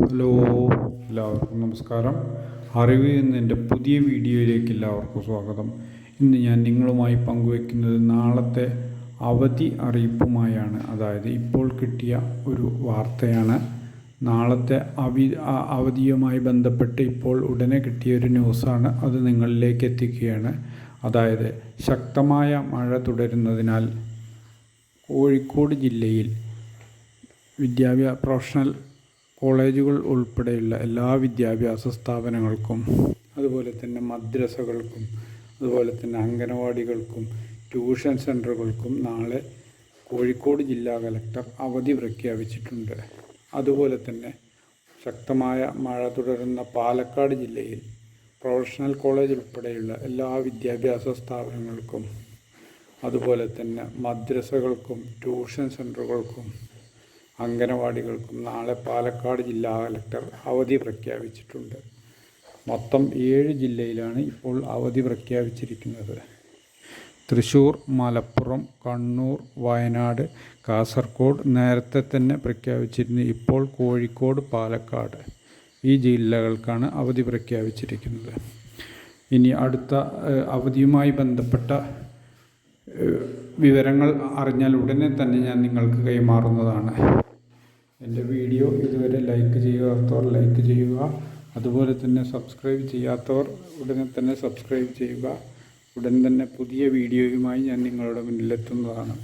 Hello എല്ലാവർക്കും നമസ്കാരം. അറിവ് എന്നതിന്റെ പുതിയ വീഡിയോയിലേക്ക് എല്ലാവർക്കും സ്വാഗതം. ഇന്ന് ഞാൻ നിങ്ങളുമായി പങ്കുവയ്ക്കുന്നത് നാളത്തെ അവധി അറിയിപ്പുമായാണ്. അതായത് ഇപ്പോൾ കിട്ടിയ ഒരു വാർത്തയാണ്. നാളത്തെ അവി അവധിയുമായി ബന്ധപ്പെട്ട് ഇപ്പോൾ ഉടനെ കിട്ടിയ ഒരു ന്യൂസാണ്. അത് നിങ്ങളിലേക്ക് എത്തിക്കുകയാണ്. അതായത് ശക്തമായ മഴ തുടരുന്നതിനാൽ കോഴിക്കോട് ജില്ലയിൽ വിദ്യാഭ്യാസ പ്രൊഫഷണൽ കോളേജുകൾ ഉൾപ്പെടെയുള്ള എല്ലാ വിദ്യാഭ്യാസ സ്ഥാപനങ്ങൾക്കും അതുപോലെ തന്നെ മദ്രസകൾക്കും അതുപോലെ തന്നെ അംഗനവാടികൾക്കും ട്യൂഷൻ സെന്ററുകൾക്കും നാളെ കോഴിക്കോട് ജില്ലാ കലക്ടർ അവധി പ്രഖ്യാപിച്ചിട്ടുണ്ട്. അതുപോലെ തന്നെ ശക്തമായ മഴ തുടരുന്ന പാലക്കാട് ജില്ലയിൽ പ്രൊഫഷണൽ കോളേജ് ഉൾപ്പെടെയുള്ള എല്ലാ വിദ്യാഭ്യാസ സ്ഥാപനങ്ങൾക്കും അതുപോലെ തന്നെ മദ്രസകൾക്കും ട്യൂഷൻ സെന്ററുകൾക്കും അംഗനവാടികൾക്കും നാളെ പാലക്കാട് ജില്ലാ കലക്ടർ അവധി പ്രഖ്യാപിച്ചിട്ടുണ്ട്. മൊത്തം ഏഴ് ജില്ലയിലാണ് ഇപ്പോൾ അവധി പ്രഖ്യാപിച്ചിരിക്കുന്നത്. തൃശ്ശൂർ മലപ്പുറം കണ്ണൂർ വയനാട് കാസർഗോഡ് നേരത്തെ തന്നെ പ്രഖ്യാപിച്ചിരുന്നു. ഇപ്പോൾ കോഴിക്കോട് പാലക്കാട് ഈ ജില്ലകൾക്കാണ് അവധി പ്രഖ്യാപിച്ചിരിക്കുന്നത്. ഇനി അടുത്ത അവധിയുമായി ബന്ധപ്പെട്ട വിവരങ്ങൾ അറിഞ്ഞാൽ ഉടനെ തന്നെ ഞാൻ നിങ്ങൾക്ക് കൈമാറുന്നതാണ്. എന്റെ വീഡിയോ ഇതുവരെ ലൈക്ക് ചെയ്യാത്തവർ ലൈക്ക് ചെയ്യുക. അതുപോലെ തന്നെ സബ്സ്ക്രൈബ് ചെയ്യാത്തവർ ഉടനെ തന്നെ സബ്സ്ക്രൈബ് ചെയ്യുക. ഉടൻ തന്നെ പുതിയ വീഡിയോയുമായി ഞാൻ നിങ്ങളുടെ മുന്നിലെത്തുന്നതാണ്.